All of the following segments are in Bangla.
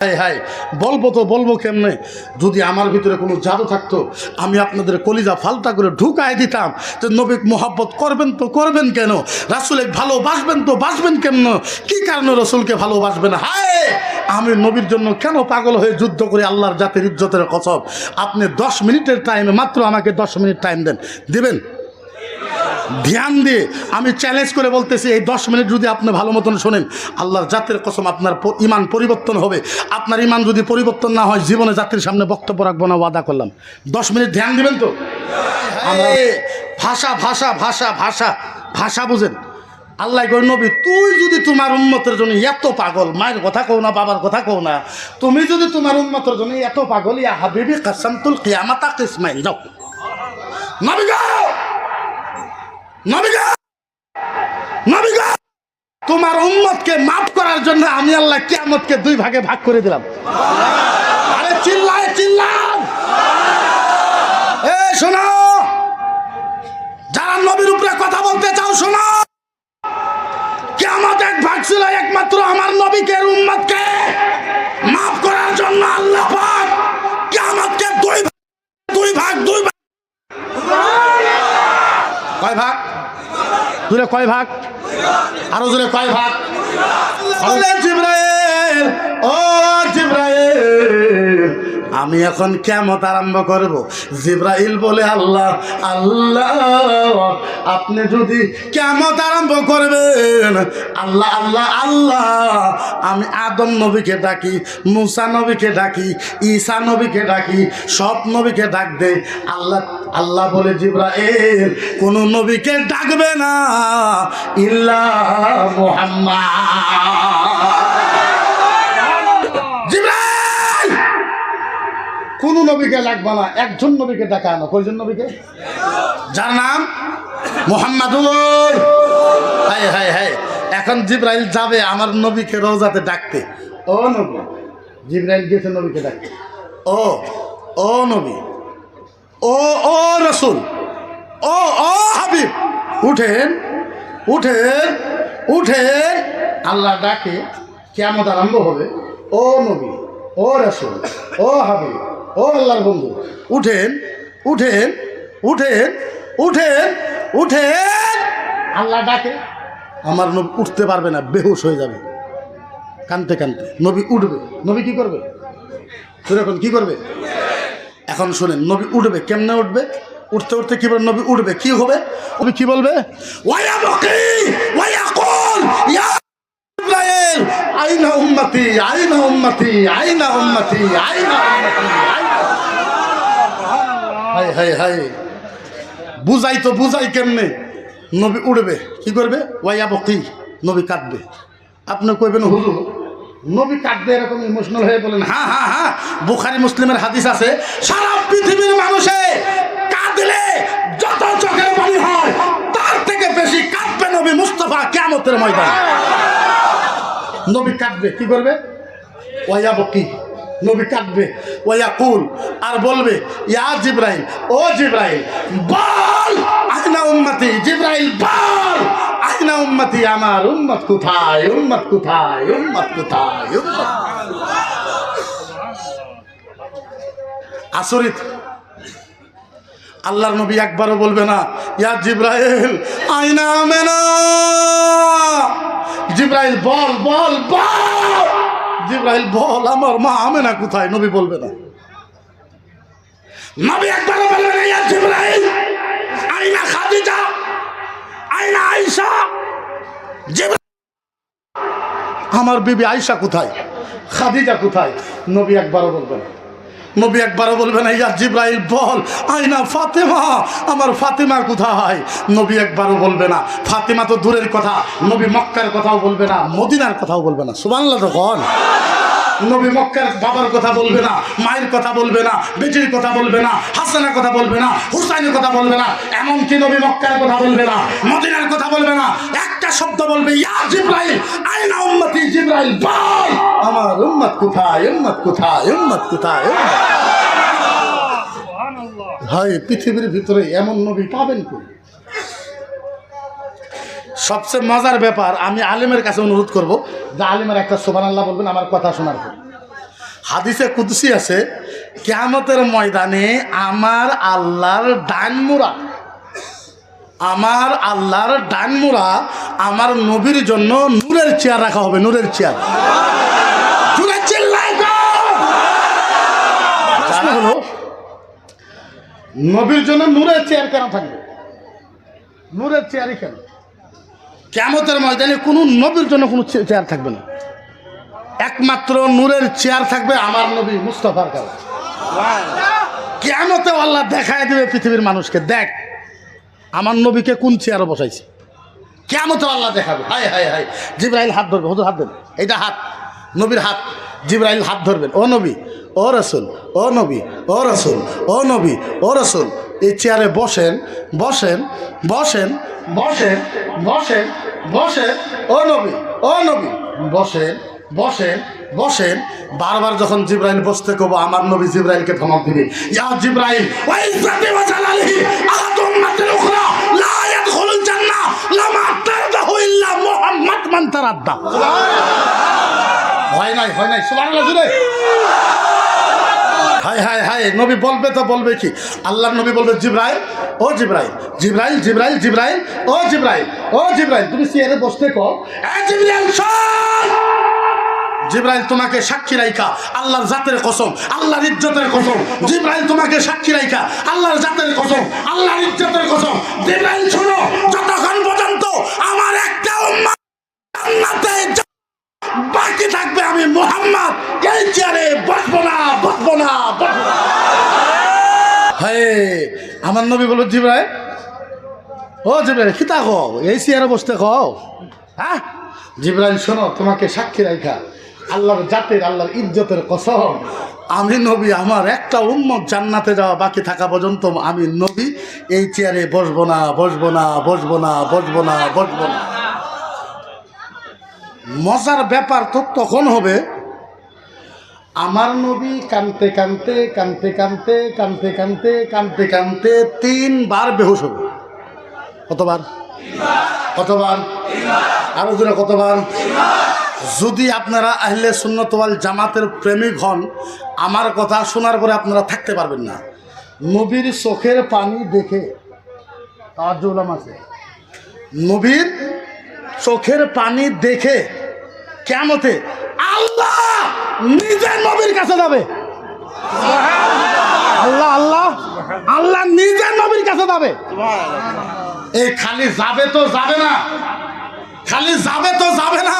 হাই হাই বলব তো, বলব কেমনে? যদি আমার ভিতরে কোনো জাদু থাকতো, আমি আপনাদের কলিজা ফালতা করে ঢুকায় দিতাম। যে নবীক মোহাব্বত করবেন তো করবেন কেন? রাসুলে ভালোবাসবেন তো বাসবেন কেমন? কি কারণে রসুলকে ভালোবাসবেন হায়! আমি নবীর জন্য কেন পাগল হয়ে যুদ্ধ করে আল্লাহর জাতির ইজ্জতের কসব? আপনি দশ মিনিটের টাইমে মাত্র আমাকে দশ মিনিট টাইম দেন। দিবেন? ধ্যান দিয়ে আমি চ্যালেঞ্জ করে বলতেছি এই দশ মিনিট যদি আপনি ভালো মতন শোনেন আল্লাহর জাতের কসম আপনার ইমান পরিবর্তন হবে। আপনার ইমান যদি পরিবর্তন না হয় জীবনে জাতির সামনে বক্তব্য রাখব না ওয়াদা করলাম। দশ মিনিট ধ্যান দিবেন তো? ভাষা ভাষা ভাষা ভাষা ভাষা বুঝেন। আল্লাহ কই নবী তুই যদি তোমার উন্মতের জন্য এত পাগল মায়ের কথা কও না বাবার কথা কও না তুমি যদি তোমার উন্মতের জন্য এত পাগল ইয়া হাবিবি কাসামতুল কিয়ামাতা কিসমাইল যাও। নবী যাও নবীগা তোমার উম্মতকে মাফ করার জন্য আমি আল্লাহ কিয়ামতকে দুই ভাগে ভাগ করে দিলাম। আরে চিল্লায়, চিল্লাও! এ শোনো! যারা নবীর উপরে কথা বলতে চাও, শোনো! কিয়ামত এক ভাগ ছিল একমাত্র আমার নবীকে উম্মতকে মাফ করার জন্য আল্লাহ পাক কিয়ামতকে দুই ভাগ দুই ভাগ দুই ভাগ। কয় ভাগ? জোরে কয় ভাগ? আরও জোরে কয় ভাগ? ও জিব্রাইল। আমি এখন কেমত আরম্ভ করব? জিব্রাইল বলে, আল্লাহ আল্লাহ, আপনি যদি কেমত আরম্ভ করবেন, আল্লাহ আল্লাহ আল্লাহ, আমি আদম নবীকে ডাকি, মুসা নবীকে ডাকি, ঈসা নবীকে ডাকি, সব নবীকে ডাক দে আল্লাহ আল্লাহ বলে, জিব্রাইল, কোন নবীকে ডাকবে না, ইল্লা মুহাম্মদ। কোন নবীকে ডাকবে না, একজন নবীকে ডাকা আনো। কয়জন নবীকে? যার নাম মোহাম্মদুর হাই হাই হাই এখন জিব্রাইল যাবে আমার নবীকে রোজাতে ডাকতে। ও নবী, জিব্রাইল গেছে নবীকে ডাকতে। ও ও নবী, ও ও রসুল, ও ও হাবিব। উঠেন উঠেন উঠেন। আল্লাহ ডাকে কেমন আরম্ভ হবে। ও নবী, ও রসুল, ও হাবিব। ও আল্লাহর বন্ধু উঠেন উঠেন উঠেন উঠেন উঠেন। আল্লাহ ডাকে। আমার নবী উঠতে পারবে না বেহুশ হয়ে যাবে। কানতে কানতে নবী উঠবে। নবী কি করবে? এখন কি করবে? এখন শোনেন নবী উঠবে কেমনে উঠবে? উঠতে উঠতে কি বলবে? নবী উঠবে কি হবে? নবী কি বলবে? আইনা উম্মতি আইনা উম্মতি আইনা উম্মতি আইনা উম্মতি হাই হাই হাই। বুঝাই তো বুঝাই কেমনে? নবী উঠবে কি করবে? ওয়া বকি, নবী কাঁদবে। আপনি কইবেন, হুজুর, নবী কাঁদবে এরকম ইমোশনাল হয়ে বলেন। হ্যাঁ হ্যাঁ হ্যাঁ। বুখারি, মুসলিমের হাদিস আছে, সারা পৃথিবীর মানুষে কাঁদলে যত চোখের পানি হয়, তার থেকে বেশি কাঁদবে নবী মুস্তফা কেমতের ময়দান। নবী কাঁদবে, কি করবে? ওয়া বকি নবী কাঁদবে, ওয়া কুল আর বলবে, ইয়া জিব্রাইল, ও জিব্রাইল, বল, আইনা উম্মতি, জিব্রাইল, বল, আইনা উম্মতি, আমার উম্মত কোথায় উম্মত কোথায় উম্মত কোথায়, উম্মত আসরিত, আল্লাহর নবী একবারও বলবে না, ইয়া জিব্রাইল, আইনা আমেনা জিব্রাইল, বল বল বল জিব্রাইল, বল, আমার মা আমেনা কোথায়? নবী বলবে না। নবী একবারও বলবে না, ইয়া আইনা খাদিজা, আইনা আয়েশা আমার বিবি আয়েশা কোথায়? খাদিজা কোথায়? নবী একবারও বলবে না। নবী একবারও বলবে না, ইয়া জিব্রাইল, বল, আইনা ফাতেমা, আমার ফাতেমা কোথায়? নবী একবারও বলবে না। ফাতেমা তো দূরের কথা, নবী মক্কার কথাও বলবে না, মদিনার কথাও বলবে না। সুবাংলা তখন নবী মক্কার বাবার কথা বলবে না মায়ের কথা বলবে না বেটির কথা বলবে না হাসানের কথা বলবে না হুসাইনের কথা বলবে না এমনকি নবী মক্কার কথা বলবে না মদিনার কথা বলবে না একটা শব্দ বলবে ইয়া জিব্রাইল আইনা উম্মতি জিব্রাইল আমার উম্মত কোথায় উম্মত কোথায় উম্মত কোথায় উম্মত হয় পৃথিবীর ভিতরে এমন নবী পাবেন কই? সবচেয়ে মজার ব্যাপার আমি আলিমের কাছে অনুরোধ করব যে আলিমের একটা সোবান আল্লাহ বলবেন আমার কথা শোনার পর হাদিসে কুদসি আছে কেয়ামতের ময়দানে আমার আল্লাহর ডানমুরা আমার আল্লাহর ডানমুরা আমার নবীর জন্য নূরের চেয়ার রাখা হবে নূরের চেয়ার। হলো নবীর জন্য নূরের চেয়ার কেন থাকবে? নূরের চেয়ারই কেন? কেমতের ময়দানে কোনো নবীর জন্য কোনো চেয়ার থাকবে না। একমাত্র নূরের চেয়ার থাকবে আমার নবী মুস্তফার কাছে। কেমতে আল্লাহ দেখায় দেবে পৃথিবীর মানুষকে, দেখ, আমার নবীকে কোন চেয়ারে বসাইছে। কেমতে আল্লাহ দেখাবে। হাই হাই হাই জিব্রাহিল হাত ধরবে হতো হাত দেবে এইটা হাত। নবীর হাত, জিব্রাইল হাত ধরবেন। ও নবী, ও রসুল, ও নবী, ও রসুল, ও নবী, ও রসুল। এই চেয়ারে বসেন বসেন বসেন বসেন বসেন বসেন। ও নবী ও নবী। বসেন বসেন বসেন। বারবার যখন জিব্রাইল বসতে কব, আমার নবী জিব্রাইলকে ধমক দিবে। ইয়া জিব্রাইল, ওয়া ইজ্জাতি ওয়া জালালিহি আহাদু উম্মাতিল উখরা, লা ইয়াদখুলুল জান্নাহ, লামা তারদাহু হয় নাই হয় নাই। সুবহানাল্লাহ জুড়ে হাই হাই হাই, নবী বলবে তো বলবে কি? আল্লাহ নবী বলবে, জিব্রাইল, ও জিব্রাইল জিব্রাইল জিব্রাইল জিব্রাইল, ও জিব্রাইল ও জিব্রাইল, তুমি চেয়ারে বসতে কো জিব্রাইল জিব্রাইল তোমাকে সাক্ষী রাইখা, আল্লাহর জাতের কসম, আল্লাহর ইজ্জতের কসম। জিব্রাইল তোমাকে সাক্ষী রাইখা, আল্লাহর জাতের কসম, আল্লাহর ইজ্জতের কসম। জিব্রাইল, শোনো, যতক্ষণ পর্যন্ত আমার একটা এই চেয়ারে না, বসবো না আমার নবী বলো জিব্রাইল, ও জিব্রাইল খিতা কও? এই চেয়ারে বসতে কও? হ্যাঁ? জিব্রাইল, শোনো, তোমাকে সাক্ষী রাখা আল্লাহর জাতের, আল্লাহর ইজ্জতের কসম। আমি নবী, আমার একটা উম্মত জান্নাতে যাওয়া বাকি থাকা পর্যন্ত আমি নবী, এই চেয়ারে বসবো না বসবো না বসবো না বসবো না বসবো না। মজার ব্যাপার তো তখন হবে? আমার নবী কানতে কানতে কানতে কানতে কানতে কানতে কানতে কানতে তিনবার বেহুশ হবে কতবার? কতবার? আরও জোরে কতবার? যদি আপনারা আহলে সুন্নতওয়াল জামাতের প্রেমিক হন, আমার কথা শোনার পরে আপনারা থাকতে পারবেন না। নবীর চোখের পানি দেখে তার তাজুলাম আছে। নবীর চোখের পানি দেখে কেমতে আল্লাহ নিজের নবীর কাছে যাবে। আল্লাহ আল্লাহ আল্লাহ নিজের নবীর কাছে যাবে। এই খালি যাবে তো যাবে না। খালি যাবে তো যাবে না।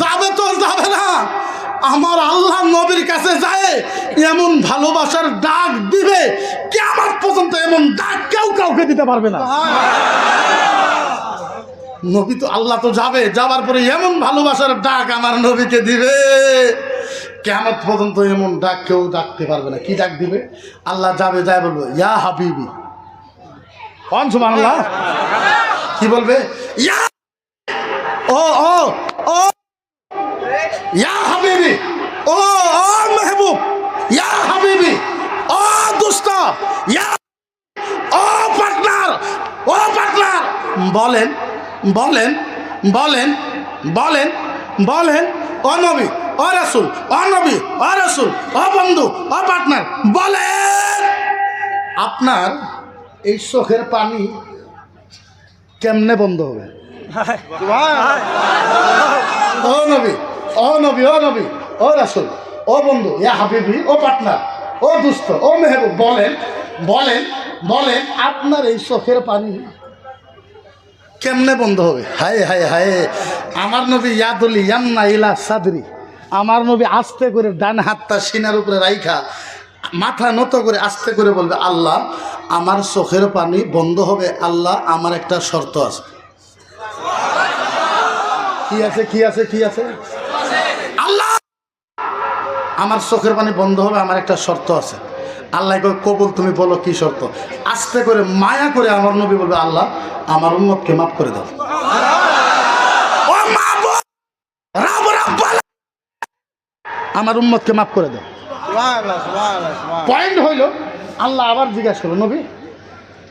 যাবে তো যাবে না। আমার আল্লাহ নবীর কাছে যায়, এমন ভালোবাসার ডাক দিবে কে আমার পর্যন্ত এমন ডাক কেউ কাউকে দিতে পারবে না। নবী তো আল্লাহ তো যাবে যাবার পরে এমন ভালোবাসার ডাক আমার নবীকে দিবে। কেমন পর্যন্ত এমন ডাক কেউ ডাকতে পারবে না। কি ডাক দিবে? আল্লাহ যাবে, যায় বলব, ইয়া হাবিবি। কন সুবহানাল্লাহ। কি বলবে? ইয়া ও ও ও, ইয়া হাবিবি। ও ও মেহবুব। ইয়া হাবিবি। ও দুস্ত ইয়া, ও পার্টনার। ও পার্টনার। বলেন বলেন বলেন বলেন বলেন ও নবী ও রাসুল ও নবী ও রাসুল ও বন্ধু ও পার্টনার বলেন। আপনার এই চোখের পানি কেমনে বন্ধ হবে? ও নবী ও নবী ও নবী ও রাসুল ও বন্ধু ইয়া হাবিবি ও পার্টনার ও দুস্থ ও মেহবুব বলেন বলেন বলেন আপনার এই চোখের পানি কেমনে বন্ধ হবে? হায় হায় হায়। আমার নবী ইয়াদুল ইয়ান্না ইলা সাদরি। আমার নবী আস্তে করে ডান হাতটা সিনার উপরে রাইখা, মাথা নত করে আস্তে করে বলবে, আল্লাহ, আমার চোখের পানি বন্ধ হবে। আল্লাহ, আমার একটা শর্ত আছে। কি আছে কি আছে কি আছে? আল্লাহ! আমার চোখের পানি বন্ধ হবে, আমার একটা শর্ত আছে। আল্লাহ কবুল তুমি বলো কি শর্ত? আস্তে করে মায়া করে আমার নবী বলবে, আল্লাহ, আমার উন্মতকে মাফ করে দাও। আমার উম্মতকে মাফ করে দাও। পয়েন্ট হইল, আল্লাহ আবার জিজ্ঞাসা করল, নবী,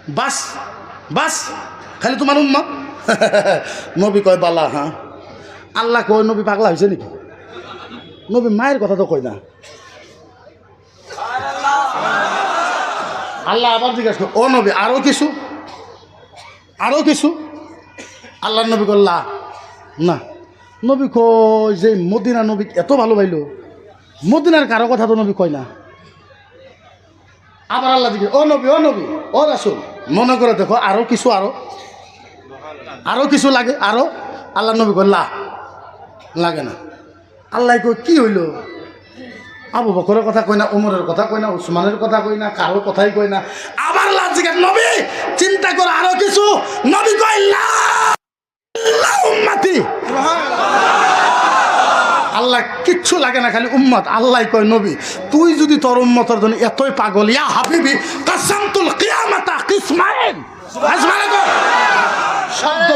বাস বাস, খালি তোমার উম্মত? নবী কয়, বালা হ্যাঁ। আল্লাহ কয় নবী পাগলা হয়েছে নাকি? নবী মায়ের কথা তো কয় না। আল্লাহ আবার জিজ্ঞাসা করে, ও নবী আরও কিছু? আরও কিছু? আল্লাহ নবী করল্লা না। নবী কয় যে মদিনা নবী এত ভালো পাইল মদিনার কারও কথা তো নবী কয় না। আবার আল্লাহ দিকে ও নবী ও নবী ও রাসুল মনে করে দেখো আরও কিছু আরও? আরও কিছু লাগে আরও? আল্লাহ নবী কয় লা লাগে না। আল্লাহ কই কি হইল? আবু বকরের কথা কই না, উমরের কথা কই না, উসমানের কথা কই না, কারোর কথাই কই না। আবার আল্লাহ নবী, চিন্তা করো আরও কিছু। নবী কই উম্মতি। আল্লাহ কিচ্ছু লাগে না, খালি উম্মত। আল্লাহ কয়, নবী, তুই যদি তোর উম্মতের জন্য এতই পাগল, ইয়া হাবিবি, কাসামতুল কিয়ামাতা কয়, শব্দ